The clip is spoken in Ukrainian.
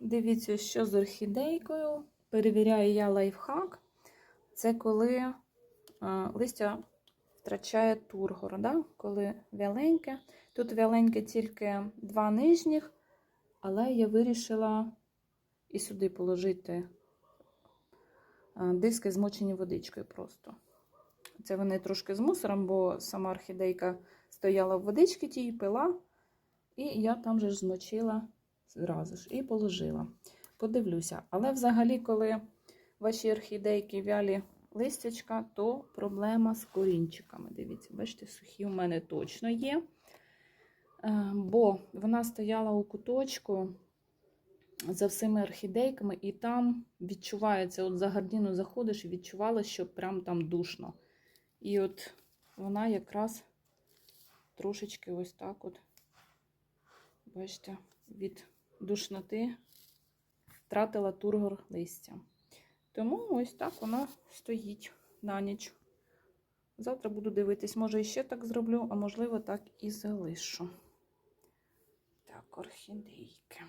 Дивіться, що з орхідейкою. Перевіряю я лайфхак. Це коли е, листя втрачає тургор, да? коли вяленьке. Тут вяленьке тільки два нижніх, але я вирішила і сюди положити е, диски, змочені водичкою просто. Це вони трошки з мусором, бо сама орхідейка стояла в водичці тій, пила, і я там же ж змочила зразу ж і положила. Подивлюся. Але взагалі, коли ваші орхідейки вялі листячка, то проблема з корінчиками. Дивіться, бачите, сухі у мене точно є. Е, Бо вона стояла у куточку за всіми орхідейками, і там відчувається, от за гардіну заходиш і відчувала, що прям там душно. І от вона якраз трошечки ось так от, бачите, від душноти втратила тургор листя. Тому ось так вона стоїть на ніч. Завтра буду дивитись, може іще так зроблю, а можливо так і залишу. Так, орхідейки.